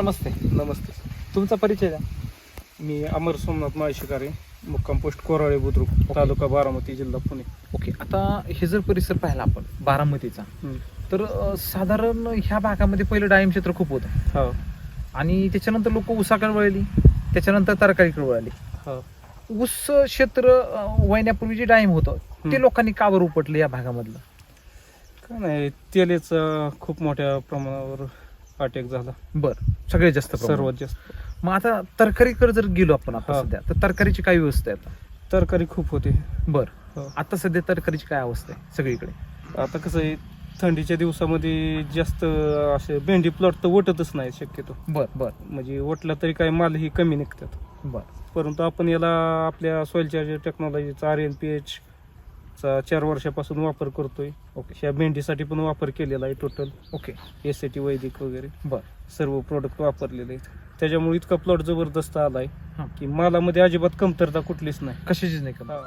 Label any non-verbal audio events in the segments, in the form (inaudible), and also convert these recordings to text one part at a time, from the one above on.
नमस्ते. नमस्ते. तुमचा परिचय द्या. मी अमर सोमनाथ माळशिकारे मुक्काम पोस्ट कोराळे बुद्रुक तालुका बारामती जिल्हा पुणे. ओके आता हे जर परिसर पाहिला आपण बारामतीचा तर अं, साधारण ह्या भागामध्ये पहिलं डाळिंब क्षेत्र खूप होतं. हा. आणि त्याच्यानंतर लोक ऊसाकडे वळली त्याच्यानंतर तरकारीकडे वळली. हा. ऊस क्षेत्र अं, वळण्यापूर्वी जे डाळिंब होतं ते. लोकांनी का बरं उपटलं या भागामधलं? काय नाही तेलेचा खूप मोठ्या प्रमाणावर अटॅक झाला. बर. सगळ्यात जास्त. सर्वात जास्त. मग आता तरकारीकडे जर गेलो आपण आता हा. सध्या तर तरकारीची काय व्यवस्था आहे आता? तरकारी खूप होते. बर. हो. आता सध्या तरकारीची काय अवस्था आहे सगळीकडे? आता कसं आहे थंडीच्या दिवसामध्ये जास्त असे भेंडी प्लॉट तर वटतच नाही शक्यतो. बर बर. म्हणजे वटला तरी काय मालही कमी निघतात. बर. परंतु आपण याला आपल्या सॉइल चार्जर टेक्नॉलॉजीचा आर एन पी एच चा चार वर्षापासून वापर करतोय. ओके ह्या भेंडीसाठी पण वापर केलेला आहे टोटल ओके एस टी वैदिक वगैरे. बर. सर्व प्रोडक्ट वापरलेले आहेत. त्याच्यामुळे इतका प्लॉट जबरदस्त आलाय हा. की मालामध्ये अजिबात कमतरता कुठलीच नाही. कशाचीच नाही का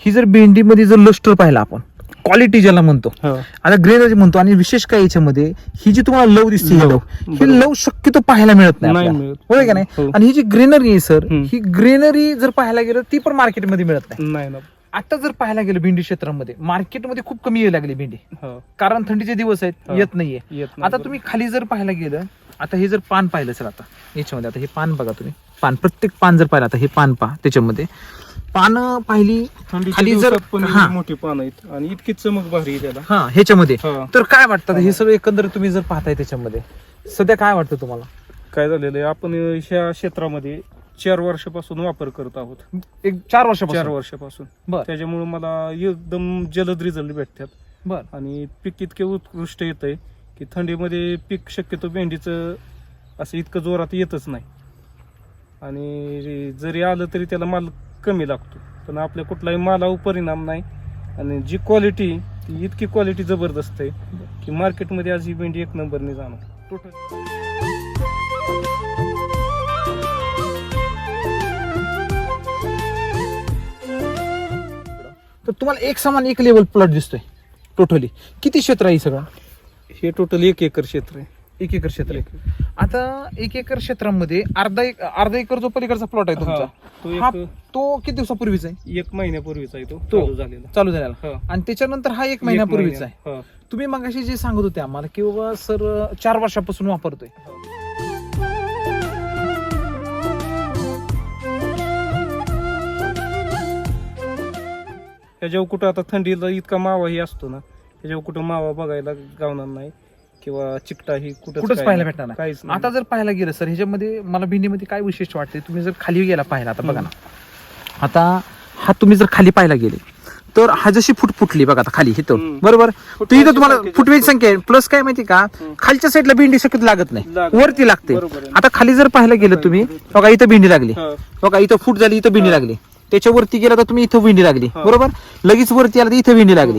ही. जर भेंडीमध्ये जर लस्टर पाहिला आपण क्वालिटी ज्याला म्हणतो. आता ग्रेनरी म्हणतो. आणि विशेष काय याच्यामध्ये ही जी तुम्हाला लव दिसते ही लव, ही. लव शक्यतो पाहायला मिळत नाही. होय का नाही? हो. आणि ही जी ग्रेनरी आहे सर. ही ग्रेनरी जर पाहायला गेलं ती पण मार्केटमध्ये मिळत नाही. आता जर पाहायला गेलं भेंडी क्षेत्रामध्ये मार्केटमध्ये खूप कमी यायला लागली भेंडी. हा, कारण थंडीचे दिवस आहेत हा. येत नाहीये. आता तुम्ही खाली जर पाहायला गेलं आता हे जर पान पाहिलं सर आता याच्यामध्ये आता हे पान बघा तुम्ही. पान प्रत्येक पान जर पाहिलं आता हे पान पहा त्याच्यामध्ये. पानं पाहिली खाली जर हा. मोठी पानं आहेत आणि इतकी चमक भारी आहे त्याला. हा ह्याच्यामध्ये. हा. तर काय वाटतं हे सगळं एकंदर तुम्ही जर पाहताय त्याच्यामध्ये सध्या काय वाटतं तुम्हाला? काय झालेलं आहे? आपण ह्या क्षेत्रामध्ये चार वर्षापासून वापर करत आहोत. एक चार वर्षापासून? चार वर्षापासून. बर. त्याच्यामुळे मला एकदम जलद रिझल्ट भेटतात. बर. आणि पीक इतके उत्कृष्ट येत आहे की थंडीमध्ये पीक शक्यतो भेंडीचं असं इतकं जोरात येतच नाही. आणि जरी आलं तरी त्याला माल कमी लागतो. पण आपल्या कुठलाही मालावर परिणाम नाही. आणि जी क्वालिटी ती इतकी क्वालिटी जबरदस्त आहे की मार्केटमध्ये आज ही भेंडी एक नंबरने जाणार. टोटल तर तुम्हाला एक समान एक लेवल प्लॉट दिसतोय टोटली किती क्षेत्र आहे सगळं? हे टोटल एक एकर क्षेत्र आहे. एक एकर क्षेत्र आहे. आता एक एकर क्षेत्रामध्ये अर्धा एक अर्धा एकर जो पलीकडचा प्लॉट आहे तुमचा तो हा एक तो किती दिवसापूर्वीचा आहे? एक महिन्यापूर्वीचा आहे तो तो. चालू झालेला. चालू झालेला. हा. आणि त्याच्यानंतर हा एक महिन्यापूर्वीचा आहे. तुम्ही मगाशी जे सांगत होते आम्हाला की बाबा सर चार वर्षापासून वापरतोय. ह्याच्यावर कुठं आता थंडीला इतका मावाही असतो ना त्याच्यावर कुठं मावा बघायला गावणार नाही. किंवा चिकटा ही कुठं कुठंच पाहायला भेटणार नाही. काहीच नाही. आता जर पाहायला गेलं सर ह्याच्यामध्ये मला भेंडीमध्ये काय विशेष वाटते तुम्ही जर खाली गेला पाहिला आता बघा ना. आता हा तुम्ही जर खाली पाहायला गेले तर हा जशी फुट फुटली बघा आता खाली इथं हम्म. बरोबर? तर इथं तुम्हाला संख्या फुटवेची. संख्या आहे. प्लस काय माहिती का. खालच्या साईडला भेंडी शक्यतो लागत नाही. लागत वरती लागते. बरोबर आहे. आता खाली जर पाहायला गेलं तुम्ही बघा इथं भेंडी लागली. हा. बघा इथं फूट झाली इथं भेंडी. लागली. त्याच्या वरती गेला तर तुम्ही इथं भेंडी लागली. बरोबर? लगेच वरती आला तर इथं भेंडी लागली.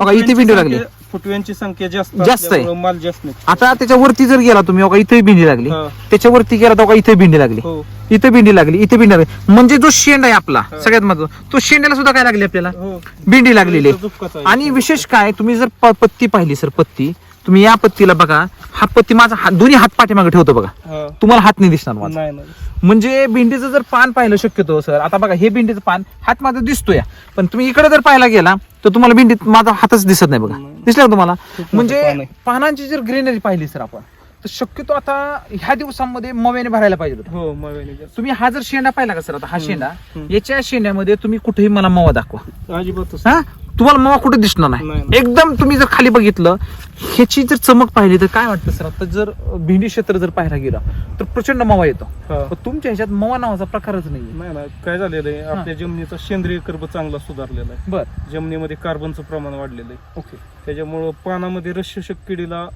बघा इथे भेंडी लागली. फुटव्यांची संख्या जास्त जास्त आहे. असल्यामुळं माल जास्त आता त्याच्या वरती जर गेला तुम्ही इथे भेंडी लागली हा. त्याच्या वरती गेला तर इथे भेंडी लागली हो इथे भेंडी लागली इथे भेंडी लागली म्हणजे जो शेंड आहे आपला हा. सगळ्यात महत्त्वाचा तो शेंड्याला सुद्धा काय लागली आपल्याला हो भेंडी लागलेली आहे. इथं झुपकाच आहे. आणि विशेष काय तुम्ही जर प- पत्ती पाहिली सर पत्ती तुम्ही या पत्तीला बघा हा पत्ती माझा हात दोन्ही हात पाठीमागे ठेवतो बघा हा. तुम्हाला हात नाही दिसणार माझा नाही नाही म्हणजे भेंडीचं जर पान पाहिलं शक्यतो सर आता बघा हे भेंडीचं पान हात माझा दिसतोय पण तुम्ही इकडे जर पाहायला गेला तर तुम्हाला भेंडीत माझा हातच दिसत नाही बघा. दिसलं का तुम्हाला म्हणजे. पानांची जर ग्रीनरी पाहिली सर आपण तर शक्यतो आता ह्या दिवसांमध्ये मव्याने भरायला पाहिजे होतं. हो मग तुम्ही हा जर शेंडा पाहिला का सर आता हा शेंडा. याच्या शेंड्यामध्ये तुम्ही कुठेही मला मवा दाखवा अजिबातच हा तुम्हाला मवा कुठे दिसणार नाही, नाही नाही. एकदम तुम्ही जर खाली बघितलं ह्याची जर चमक पाहिली तर काय वाटतं सर? आता जर भेंडी क्षेत्र जर पाहायला गेलं तर प्रचंड मवा येतो. हा. पण तुमच्या ह्याच्यात मवा नावाचा प्रकारच नाही नाही ना काय झालेलं आहे? आपल्या जमिनीचा सेंद्रिय कर्ब चांगला सुधारलेला आहे. बर. जमिनीमध्ये कार्बनचं प्रमाण वाढलेलं आहे. ओके. त्याच्यामुळं पानामध्ये रस्यशक किडीला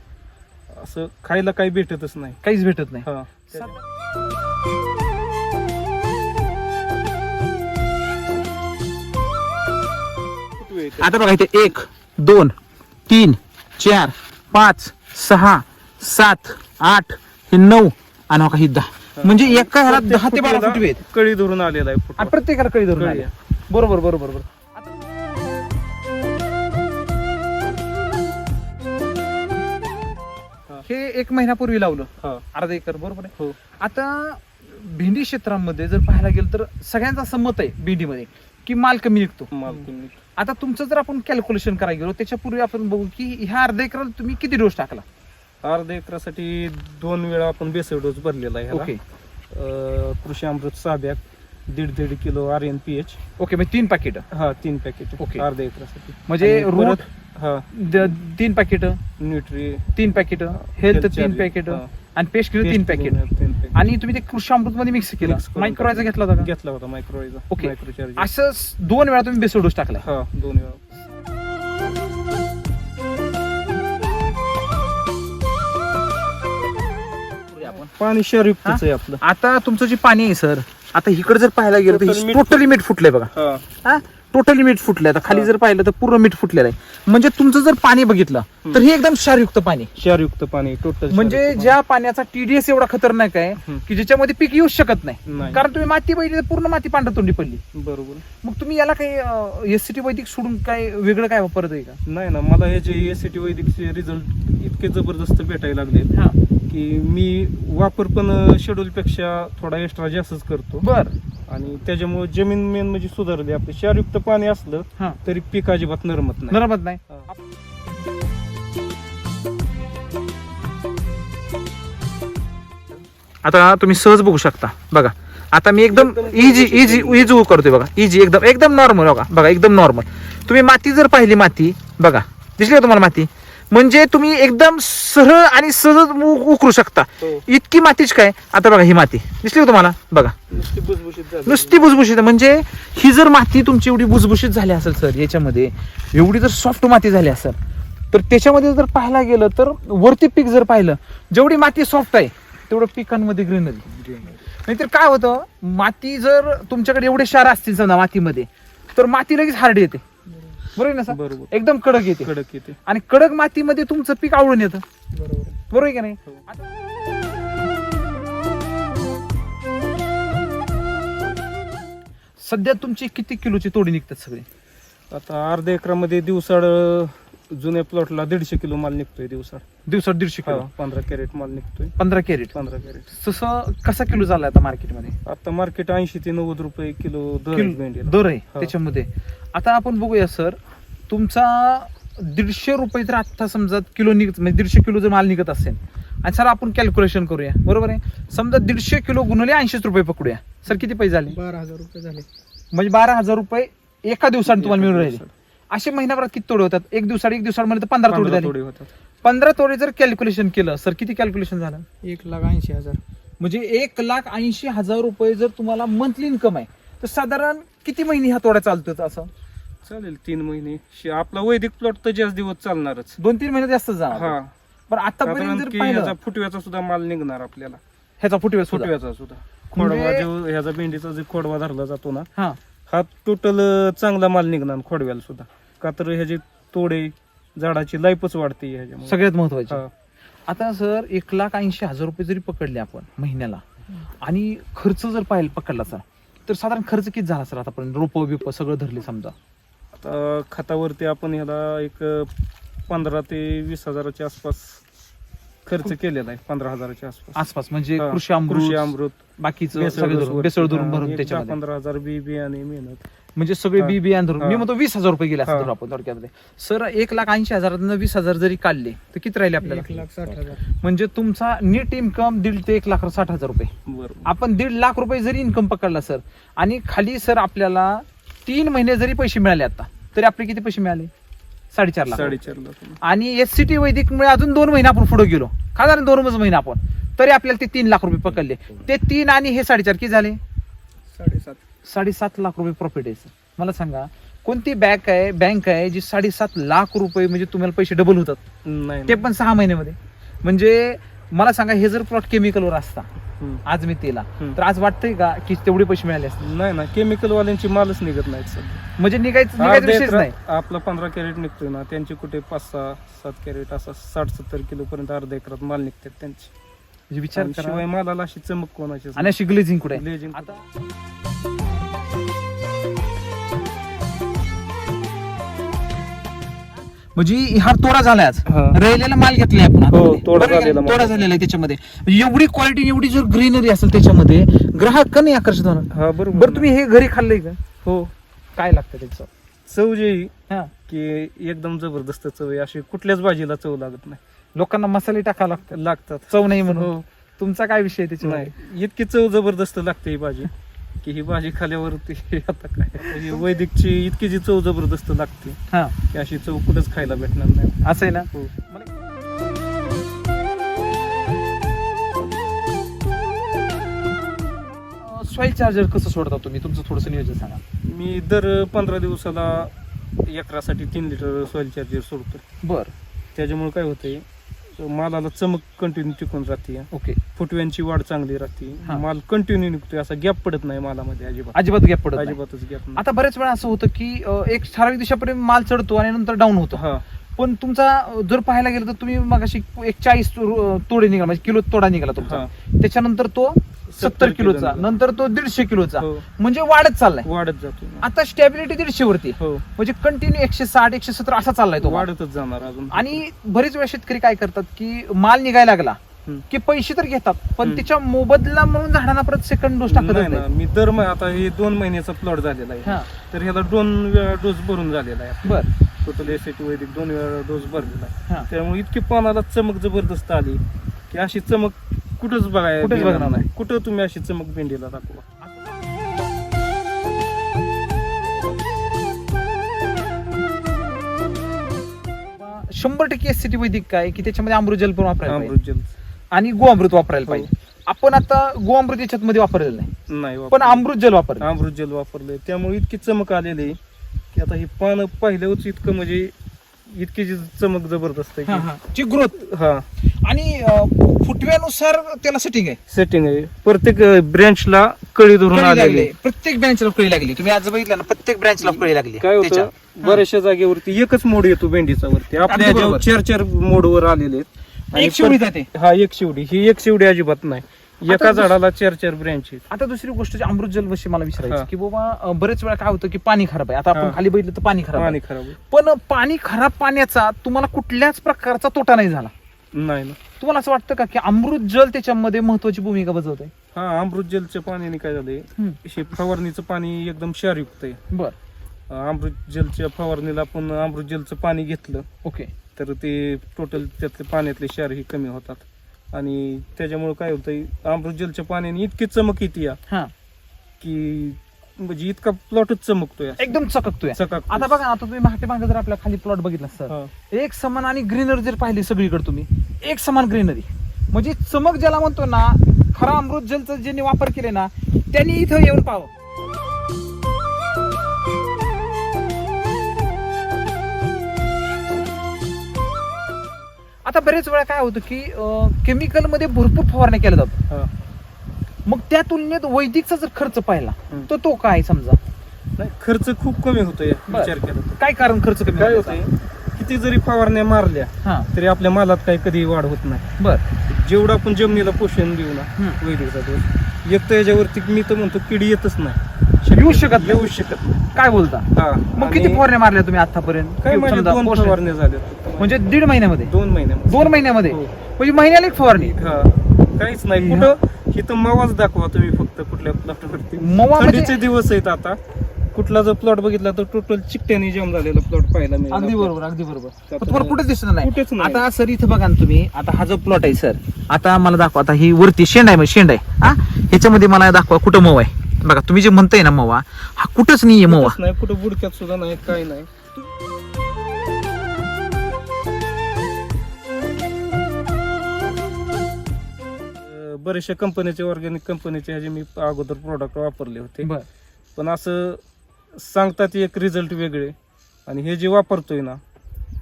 असं खायला काही भेटतच नाही. काहीच भेटत नाही. हा. आता बघा इथे एक दोन तीन चार पाच सहा सात आठ हे नऊ आणि काही दहा. म्हणजे एका घरात दहा ते बारा फुटवे आहेत. कळी धरून आलेला आहे प्रत्येकाला कळी धरून बरोबर बरोबर बरोबर. हे. एक महिन्यापूर्वी लावलं. अर्धा एकर बरोबर आहे? हो. आता भेंडी क्षेत्रामध्ये जर पाहायला गेलं तर सगळ्यांचा असं मत आहे भेंडीमध्ये की माल कमी निघतो. माल आता तुमचं जर आपण कॅल्क्युलेशन करायला गेलो त्याच्यापूर्वी आपण बघू की ह्या अर्धा एकराला तुम्ही किती डोस टाकला? अर्धा एकरासाठी दोन वेळा आपण बेसळ डोस भरलेला आहे. ओके कृषी अमृत सहा बॅग दीड दीड kilo R N P H okay म्हणजे तीन पॅकेट हा तीन पॅकेट ओके. अर्धा एकरासाठी. म्हणजे परत- हा. तीन पॅकेट न्यूट्री तीन पॅकेट हेल्थ तीन पॅकेट. आणि पेस्ट किलो तीन पॅकेट तीन आणि तुम्ही ते कृषी अमृत मध्ये मिक्स केलं. Mix करून मायक्रोचा घेतला होता का? घेतला होता मायक्रोवेचा ओके. मायक्रोचार्ज असं दोन वेळा तुम्ही बेसोड डोस टाकला हा दोन वेळा. पाणी क्षारयुक्तच आहे आपलं. आता तुमचं जे पाणी आहे सर आता इकडे जर पाहायला गेलं Total तर मीठ टोटली मीठ फुटलंय बघा. हा. हा? टोटली मीठ फुटलंय. आता खाली. जर पाहिलं तर पूर्ण मीठ फुटलेलं आहे. म्हणजे तुमचं जर पाणी बघितलं तर हे एकदम क्षारयुक्त पाणी. क्षारयुक्त पाणी टोटल म्हणजे ज्या पाण्याचा टीडीएस एवढा खतरनाक आहे. की ज्याच्यामध्ये पीक येऊच शकत नाही. कारण तुम्ही माती बघितली तर पूर्ण माती पांढर तोंडी पडली. बरोबर. मग तुम्ही याला काही एस सी टी वैदिक सोडून काय वेगळं काय वापरत आहे का? नाही ना मला हे जे एस सी टी वैदिकचे रिझल्ट इतके जबरदस्त भेटायला लागले हा. की मी वापर पण शेड्यूल पेक्षा थोडा एक्स्ट्रा जास्तच करतो. बर. आणि त्याच्यामुळे जमीन मेन म्हणजे सुधारली. आपलं क्षारयुक्त पाणी असलं हा. तरी पीक अजिबात नरमत नाही. नरमत नाही. हा. आता तुम्ही सहज बघू शकता. बघा. आता मी एकदम इजी इजी इजी करतोय बघा. इजी एकदम एकदम नॉर्मल बघा. बघा एकदम नॉर्मल तुम्ही माती जर पाहिली माती बघा. दिसली का तुम्हाला माती? म्हणजे तुम्ही एकदम सरळ आणि सहज उ- उकरू शकता. हो. इतकी मातीच काय? आता बघा ही माती. दिसली का तुम्हाला? बघा. नुसती भुसभुशीत झाली. नुसती भुसभुशीत. आहे. म्हणजे ही जर माती तुमची एवढी भुसभुशीत झाली असेल सर याच्यामध्ये एवढी जर सॉफ्ट माती झाली असेल तर त्याच्यामध्ये जर पाहायला गेलं तर वरती पीक जर पाहिलं जेवढी माती सॉफ्ट आहे तेवढं पिकांमध्ये ग्रीनरी नाहीतर काय होतं माती जर तुमच्याकडे एवढे क्षार असतील समजा मातीमध्ये तर माती लगेच हार्ड येते. बरोबर ना सर बरोबर. एकदम कडक येते. कडक येते. आणि कडक मातीमध्ये तुमचं पीक आवडून येतं. बरोबर. बरोबर आहे का नाही? हो. सध्या तुमची किती किलोची तोडी निघतात सगळे? आता अर्ध्या एकरामध्ये दिवसाड जुन्या प्लॉटला दीडशे किलो माल निघतोय दिवसाड दिवसात दीडशे किलो? पंधरा कॅरेट माल निघतोय. पंधरा कॅरेट? पंधरा कॅरेट. तसं कसा किलो झाला आता मार्केटमध्ये? आता मार्केट ऐंशी ते नव्वद रुपये किलो दर आहे भेंडीला. दर आहे हा. त्याच्यामध्ये. आता आपण बघूया सर तुमचा दीडशे रुपये जर आता समजा किलो निघत म्हणजे दीडशे किलो जर माल निघत असेल आणि सर आपण कॅल्क्युलेशन करूया. बरोबर आहे? समजा दीडशे किलो गुणवले ऐंशीच रुपये पकडूया. सर किती पैसे झाले? बारा हजार रुपये झाले. म्हणजे बारा हजार रुपये एका दिवसात तुम्हाला मिळून राहिले. दिवसात. असे महिन्याभरात किती तोडे होतात? एक दिवसाड एक दिवसाड म्हणजे पंधरा तोडे झाले. पंधरा तोडे जर कॅल्क्युलेशन केलं सर किती कॅल्क्युलेशन झालं? एक लाख ऐंशी हजार. म्हणजे एक लाख ऐंशी हजार रुपये जर तुम्हाला मंथली इन्कम आहे तर साधारण किती महिने ह्या तोड्या चालतो असं? चालेल तीन महिने. आपला वैदिक प्लॉट तर जास्त दिवस चालणारच. दोन तीन महिने जास्त जाणार. हा. पण आतापर्यंत फुटव्याचा सुद्धा माल निघणार आपल्याला. ह्याचा फुटवे सुद्धा. फुटव्याचा सुद्धा. खोडवा म्हणजे- जो ह्याचा भेंडीचा जो खोडवा धरला जातो ना हा. हा टोटल चांगला माल निघणार खोडव्याला सुद्धा. का तर ह्याचे तोडे झाडाची लाईफच वाढते ह्याच्यामुळे. सगळ्यात महत्त्वाचे. हा. आता सर एक लाख ऐंशी हजार रुपये जरी पकडले आपण महिन्याला आणि खर्च जर पाहिलं पकडला सर तर साधारण खर्च किती झाला सर आतापर्यंत? रोप बिप सगळं धरले समजा. आता खतावरती आपण ह्याला एक पंधरा ते वीस हजाराच्या आसपास खर्च केलेला आहे पंधरा हजाराच्या आसपास. आसपास म्हणजे हा. कृषी अमृत कृषी अमृत बाकीचं सगळं धरून धरून. भरून त्याच्यामध्ये. पंधरा हजार बी बियाणे मेहनत. म्हणजे सगळे. बी बियाण धरून. मी म्हणतो वीस हजार रुपये गेले असं. धरू आपण थोडक्यामध्ये. सर एक लाख ऐंशी हजारातनं वीस हजार जरी काढले तर किती राहिले आपल्याला? लाख साठ हजार. म्हणजे तुमचा नीट इन्कम दीड ते एक लाख साठ हजार रुपये. आपण दीड लाख रुपये जरी इन्कम पकडला सर आणि खाली सर आपल्याला तीन महिने जरी पैसे मिळाले आता तरी आपले किती पैसे मिळाले? साडेचार लाख. साडेचार लाख. आणि एस सी टी वैदिकमुळे अजून दोन महिने आपण पुढे गेलो. साधारण दोनच महिने आपण? तरी आपल्याला ते तीन लाख रुपये पकडले. ते तीन आणि हे साडेचार किती झाले? साडेसात. साडेसात लाख रुपये प्रॉफिट आहे सर मला सांगा कोणती बँक आहे बँक आहे जी साडेसात लाख रुपये म्हणजे तुम्हाला पैसे डबल होतात? नाही ते पण सहा महिन्यामध्ये. म्हणजे मला सांगा हे जर प्लॉट केमिकलवर असता. आज मी तेला. तर आज वाटतंय का की तेवढे पैसे मिळाले असते नाही ना केमिकल वाल्यांची मालच निघत नाहीत सध्या म्हणजे निघायचं निघायचं अर्ध्या विषयच नाही. आपला पंधरा कॅरेट निघतोय ना त्यांचे कुठे पाच सहा सात कॅरेट असा साठ सत्तर किलो पर्यंत अर्ध्या एकरात माल निघतात त्यांचे. म्हणजे विचार शिवाय मालाला अशी चमक कोणाची आणि अशी ग्लेझिंग कुठे? Glazing आता म्हणजे हा तोडा झालाय आज. हा. राहिलेला माल घेतलाय आपण हो, हातामध्ये. तोडा? झालेला माल. तोडा झालेला आहे त्याच्यामध्ये. म्हणजे एवढी क्वालिटी एवढी जर ग्रीनरी असेल त्याच्यामध्ये ग्राहक का नाही आकर्षित होणार? हा बरोबर बरं तुम्ही हे घरी खाल्लंय का? हो. काय लागतं त्याचं? चव जी आहे, हा. की एकदम जबरदस्त चव आहे. अशी कुठल्याच भाजीला चव लागत नाही. लोकांना मसाले टाका लागतात. लागतात चव नाही म्हणून. हो. तुमचा काय विषय त्याच्यामध्ये? इतकी चव जबरदस्त लागते ही भाजी. की ही भाजी खाल्यावरती (laughs) आता काय? ही वैदिकची इतकी जी चव जबरदस्त लागते हा. की अशी चव कुठंच खायला भेटणार नाही. असं आहे ना? हो. सॉईल चार्जर कसं सोडता तुम्ही? तुमचं थोडंसं नियोजन सांगा. मी दर पंधरा दिवसाला एकरासाठी तीन लिटर सॉइल चार्जर सोडतो बर. त्याच्यामुळे काय होतंय मालाला चमक कंटिन्यू टिकून राहते ओके. फुटव्यांची वाढ चांगली राहते. हा. माल कंटिन्यू निघतोय असा गॅप पडत नाही मालामध्ये अजिबात. अजिबात गॅप पडत नाही. अजिबातच गॅप नाही. आता बऱ्याच वेळा असं होतं की अं, एक ठराविक दिवसापर्यंत माल चढतो आणि नंतर डाऊन होतो. हा. पण तुमचा अं, जर पाहायला गेलं तर तुम्ही मग एक चाळीस तोडे निघाला म्हणजे किलो तोडा निघाला तुमचा. हा. त्याच्यानंतर तो सत्तर किलोचा. नंतर तो दीडशे किलोचा. हो. म्हणजे वाढत चाललाय. वाढत जातो आता स्टॅबिलिटी दीडशे वरती हो. म्हणजे कंटिन्यू एकशे साठ एकशे सत्तर असा चाललाय तो माल. वाढतच जाणार अजून. आणि बरेच वेळा शेतकरी काय करतात की माल निघायला लागला हम्म. की पैसे तर घेतात पण हम्म. त्याच्या मोबदला म्हणून झाडांना परत सेकंड डोस टाकत नाही ना मी दर मह- आता हे दोन महिन्याचा प्लॉट झालेला आहे. हा. तर ह्याला दोन वेळा डोस भरून झालेला आहे. बर. टोटल एसिटी वैदिक दोन वेळा डोस भरलेला आहे. हा. त्यामुळे इतकी पानाला चमक जबरदस्त आली की अशी चमक कुठंच बघाय कुठंच बघणार नाही. कुठं तुम्ही अशी चमक भेंडीला दाखवा? शंभर टक्के एस सिटी वैदिक काय की त्याच्यामध्ये अमृत जल पण वापरायला पाहिजे. अमृत जल. आणि गोअमृत वापरायला हो. पाहिजे. आपण आता गोअमृत याच्यात मध्ये वापरलेलं नाही. नाही पण वापरलं. अमृत जल वापरलं. अमृत जल वापरलंय. त्यामुळे इतकी चमक आलेली आहे की आता ही पानं पाहिल्यावरच इतकं म्हणजे इतकी जी चमक जबरदस्त आहे हा, की-. ची ग्रोथ. हा. आणि अं, फुटव्यानुसार त्याला सेटिंग आहे. सेटिंग आहे. प्रत्येक ब्रँचला कळी धरून कळी आलेली लागली. आहे. प्रत्येक ब्रँचला कळी लागली. तुम्ही आज बघितलं ना प्रत्येक ब्रँचला कळी लागली. काय त्याच्या. होतं बऱ्याचशा जागेवरती एकच मोड येतो भेंडीचा वरती आपल्या. चार चार मोडवर आलेले आहेत. आणि एक शिवडी जाते. हा एक शिवडी. ही एक शिवडी अजिबात नाही. एका झाडाला चार चार ब्रँच आहेत. आता दुसरी गोष्ट जी अमृत जल विषयी मला विचारायचं हा. की बाबा अं, बरेच वेळा काय होतं की पाणी खराब आहे. आता आपण हा. खाली बघितलं तर पाणी खराब आहे. पाणी खराब आहे. पण पाणी खराब पाण्याचा तुम्हाला कुठल्याच प्रकारचा तोटा नाही झाला. नाही ना. तुम्हाला असं वाटतं का की अमृत जल त्याच्यामध्ये महत्वाची भूमिका बजवत आहे हा अमृत जलच्या पाण्याने काय झालंय? हे फवारणीचं पाणी एकदम क्षारयुक्त आहे. बर. अं, अमृत जलच्या फवारणीला आपण अमृत जलचं पाणी घेतलं. ओके. तर ते टोटल त्यातले पाण्यातले क्षार ही कमी होतात. आणि त्याच्यामुळे काय होतंय अमृत जलच्या पाण्याने इतकी चमक येते या. हा. की म्हणजे इतका प्लॉटच चमकतोय एकदम चककतोय. चकाक आता बघा आता तुम्ही मागे मागे जर आपल्या खाली प्लॉट बघितला सर हा. एक समान आणि ग्रीनरी जर पाहिली सगळीकडे तुम्ही एक समान ग्रीनरी म्हणजे चमक ज्याला म्हणतो ना खरा अमृत जलचं ज्यांनी वापर केले ना त्यांनी इथं येऊन पाहावं. आता बरेच वेळा काय होतं की केमिकलमध्ये भरपूर फवारण्या केल्या जातात. मग त्या तुलनेत वैदिकचा जर खर्च पाहिला. तर तो काय समजा नाही खर्च खूप कमी होतोय. विचार केला. काय कारण खर्च कमी काय होतो? होतंय किती जरी फवारण्या मारल्या तरी आपल्या मालात काही कधी वाढ होत नाही बर जेवढं आपण जमिनीला पोषण देऊ ना. वैदिकचा डोस एक तर याच्यावरती मी तर म्हणतो किडी येतच नाही येऊ शकत नाही. येऊ शकत नाही. काय बोलता? हा मग आणि किती फवारण्या मारल्या तुम्ही आतापर्यंत काय म्हणजे दोन फवारण्या झाल्या. म्हणजे दीड महिन्यामध्ये? दोन महिन्यामध्ये. दोन महिन्यामध्ये? हो. म्हणजे महिन्याला एक फवारणी? हा. काहीच नाही. कुठं? इथं मवाच दाखवा तुम्ही फक्त कुठल्या प्लॉटवरती मवा म्हणजे थंडीचे दिवस आहेत आता. कुठला जर प्लॉट बघितला तर टोटल चिकट्याने जाम झालेला प्लॉट पाहायला मिळेल अगदी आपल्याला. बरोबर अगदी बरोबर. पण तुम्हाला कुठेच दिसत नाही. कुठेच नाही. आता सर इथं बघा ना तुम्ही. आता हा जो प्लॉट आहे सर आता मला दाखवा. आता ही वरती शेंड आहे म्हणजे शेंड आहे. हा? ह्याच्यामध्ये मला दाखवा कुठं मवा आहे. बघा तुम्ही जे म्हणताय ना मवा हा कुठंच नाहीये मवा. नाही कुठं बुडक्यात सुद्धा नाही काय नाही. बरेचशा कंपनीचे ऑर्गॅनिक कंपनीचे ह्याचे मी अगोदर प्रोडक्ट वापरले होते. बर. पण असं सांगतात एक रिझल्ट वेगळे. आणि हे जे वापरतोय ना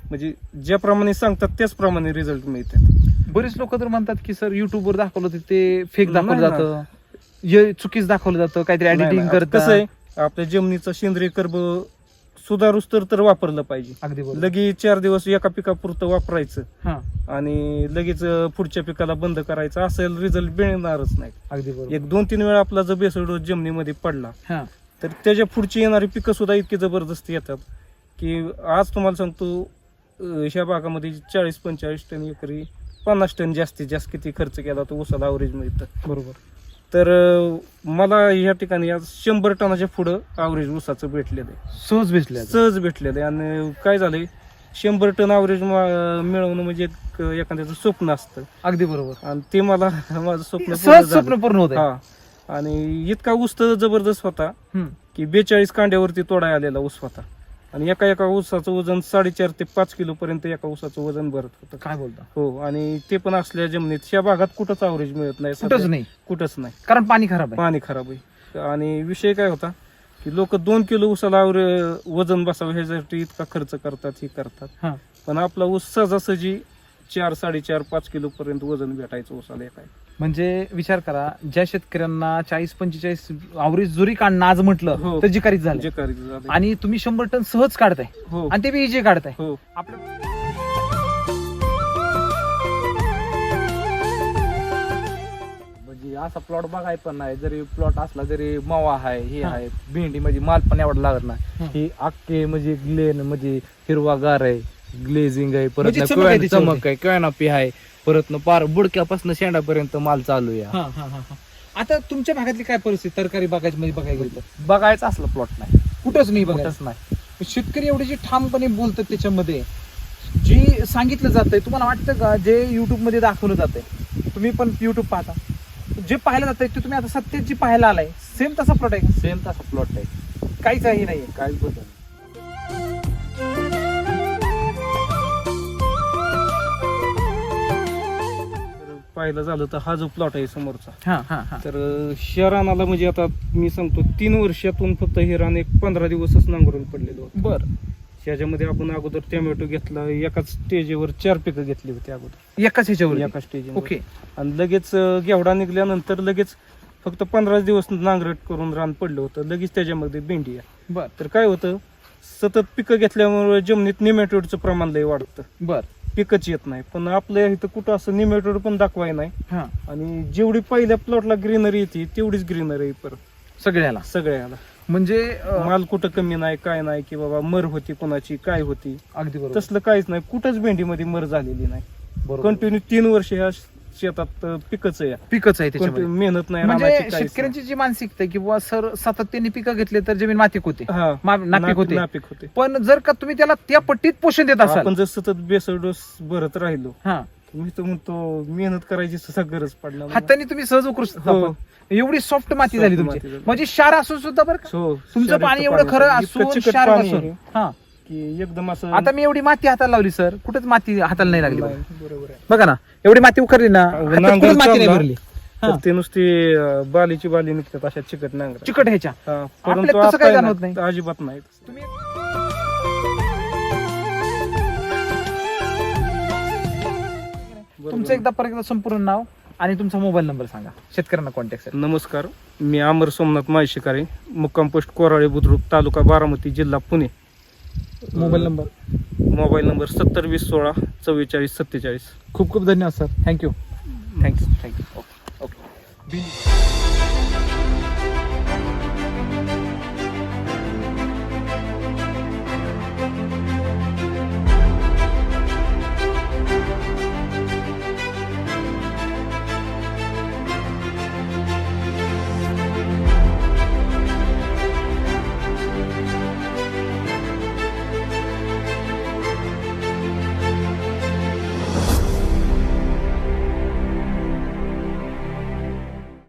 म्हणजे ज्याप्रमाणे सांगतात त्याचप्रमाणे रिझल्ट मिळतात. बरेच लोक तर म्हणतात की सर युट्यूबवर दाखवलं होतं ते फेक नाही दाखवलं ना. जातं. चुकीच दाखवलं जातं काहीतरी एडिटिंग. करतं कसं आहे आपल्या जमिनीचं सेंद्रिय कर्ब सुधारूस तर वापरलं पाहिजे. अगदी बरोबर. लगेच चार दिवस एका पिकापुरतं वापरायचं हा. आणि लगेच पुढच्या पिकाला बंद करायचं असेल रिझल्ट मिळणारच नाही. अगदी बरोबर. एक दोन तीन वेळा आपला जर बेसळ डोस जमिनीमध्ये पडला हा. तर त्याच्या पुढची येणारी पिकं सुद्धा इतकी जबरदस्त येतात की आज तुम्हाला सांगतो अं, ह्या भागामध्ये चाळीस पंचेचाळीस टन एकरी पन्नास टन जास्तीत जास्त किती खर्च केला तो उसाला अवरेज मिळतं. बरोबर. तर मला या ठिकाणी आज शंभर टनाच्या पुढं अवरेज ऊसाचं भेटलेलं आहे. सहज भेटले सहज भेटलेलं आहे. आणि काय झालंय शंभर टन अवरेज मिळवणं म्हणजे एक एखाद्याचं स्वप्न असतं. अगदी बरोबर. आणि ते मला माझं स्वप्न पूर्ण सहज झालं. स्वप्न पूर्ण होत हा. आणि इतका ऊस तर जबरदस्त होता की बेचाळीस कांड्यावरती तोडाय आलेला ऊस होता. आणि एका एका ऊसाचं वजन साडेचार ते पाच किलो पर्यंत एका ऊसाचं वजन भरत होतं. काय बोलता? हो आणि ते पण असल्या जमिनीत. या भागात कुठंच अवरेज मिळत नाही कुठंच सध्या. नाही. कुठंच नाही. कारण पाणी खराब आहे. पाणी खराब आहे. आणि विषय काय होता की लोक दोन किलो ऊसाला अवरे- वजन बसावं ह्याच्यासाठी इतका खर्च करतात हे करतात. हा. पण आपला ऊस सहजासहजी चार साडेचार पाच किलो पर्यंत वजन भेटायचं ऊसाला एका म्हणजे विचार करा ज्या शेतकऱ्यांना चाळीस पंचेचाळीस आवरेज जुरी काढणं आज म्हटलं हो. तर जिकारीत झालं. आणि तुम्ही शंभर टन सहज काढताय हो आणि ते बी इजी काढताय हो आपलं म्हणजे असा प्लॉट बघाय पण नाही जरी प्लॉट असला तरी मावा आहे हे. आहे भेंडी म्हणजे माल पण एवढा लागत. नाही ही अख्खे म्हणजे ग्लेन म्हणजे हिरवागार आहे ग्लेझिंग आहे परत म्हणजे ना चमक आहे त्याच्यावरती. चमक आहे कॅनॉपी आहे परत न पार बुडक्यापासून शेंडापर्यंत माल चालू आहे हा, हा, हा, हा. आता तुमच्या भागातली काय परिस्थिती? तरकारी बागायची म्हणजे बघायला गेलं तर. बघायचं असलं प्लॉट नाही. कुठंच नाही बघायचं. कुठंच नाही. शेतकरी एवढे जे ठामपणे बोलतात त्याच्यामध्ये जी सांगितलं जातंय तुम्हाला वाटतं का जे युट्यूबमध्ये दाखवलं जातंय? तुम्ही पण युट्यूब पाहता. जे पाहायला जातंय ते तुम्ही आता सत्तेत जी पाहायला आलाय सेम तसा प्लॉट आहे सेम तसा प्लॉट आहे? काहीच आहे नाही काहीच बदल नाही. पाहिलं झालं तर हा जो प्लॉट आहे समोरचा. हा हा हा. तर ह्या रानाला म्हणजे आता मी सांगतो तीन वर्षातून फक्त हे रान एक पंधरा दिवसच नांगरून पडलेलं होतं. बर. ह्याच्यामध्ये आपण अगोदर टोमॅटो घेतला एकाच स्टेजवर चार पिकं घेतली होती अगोदर. एकाच ह्याच्यावर? एका स्टेज ओके. आणि लगेच अं, घेवडा निघल्यानंतर लगेच फक्त पंधरा दिवस नांगरट करून रान पडलं होतं. लगेच त्याच्यामध्ये भेंडी आहे. बर. तर काय होतं सतत पिकं घेतल्यामुळे जमिनीत निमॅटोडचं प्रमाण लय वाढतं. बर. पिकच येत नाही. पण आपल्या इथं कुठं असं निमॅटोड पण दाखवाय नाही. हा. आणि जेवढी पहिल्या प्लॉटला ग्रीनरी येते तेवढीच ग्रीनरी परत. सगळ्याला. सगळ्याला. म्हणजे अं, माल कुठं कमी नाही काय नाही की बाबा मर होती कोणाची काय होती. अगदी बरोबर. तसलं काहीच नाही. कुठंच भेंडीमध्ये मर झालेली नाही. बरोबर. कंटिन्यू तीन वर्ष ह्या शेतात पिकच आहे पिकच आहे त्याच्यामध्ये मेहनत नाही म्हणजे रानाची, काहीच शेतकऱ्यांची जी मानसिकता आहे की बुवा सर सातत्याने पिकं घेतली तर जमीन मातीक होते. हा, मा- नापीक होते. नापीक होते पण जर का तुम्ही त्याला त्या पट्टीत पोषण देत असाल आपण जर सतत बेसळ डोस भरत राहिलो हा मी तर म्हणतो मेहनत करायची सुद्धा गरज पडणार नाही. हाताने तुम्ही सहज शकता हो. एवढी सॉफ्ट माती Soft झाली माती तुमची झाली. म्हणजे क्षार असून सुद्धा बरं का हो, तुमचं पाणी एवढं खरं. इतकं असून चिकट क्षार पाणी आहे हा की एकदम असं आता मी एवढी माती हाताला लावली सर कुठेच माती हाताला नाही लागली बघा. बरोबर आहे बघा ना एवढी माती उखरली ना हातात नांगर कुठेच माती नाही चालला. भरली हा. तर ते नुसती अं, बालीची बाली निघतात अशा चिकट नांगर चिकट ह्याच्या आपल्यात परंतु तसं काही आपल्या जाणवत नाही. ना, अजिबात नाही तुम्ही बरोबर. तुमचं एकदा परत एकदा संपूर्ण नाव आणि तुमचा मोबाईल नंबर सांगा शेतकऱ्यांना कॉन्टॅक्ट नमस्कार मी अमर सोमनाथ माळशेकारी मुक्काम पोस्ट कोराळे बुद्रुक तालुका बारामती जिल्हा Pune mobile number? Mobile number सत्तर वीस सोळा चव्वेचाळीस सत्तेचाळीस. खूप खूप धन्यवाद sir. Thank you thank you thank you okay okay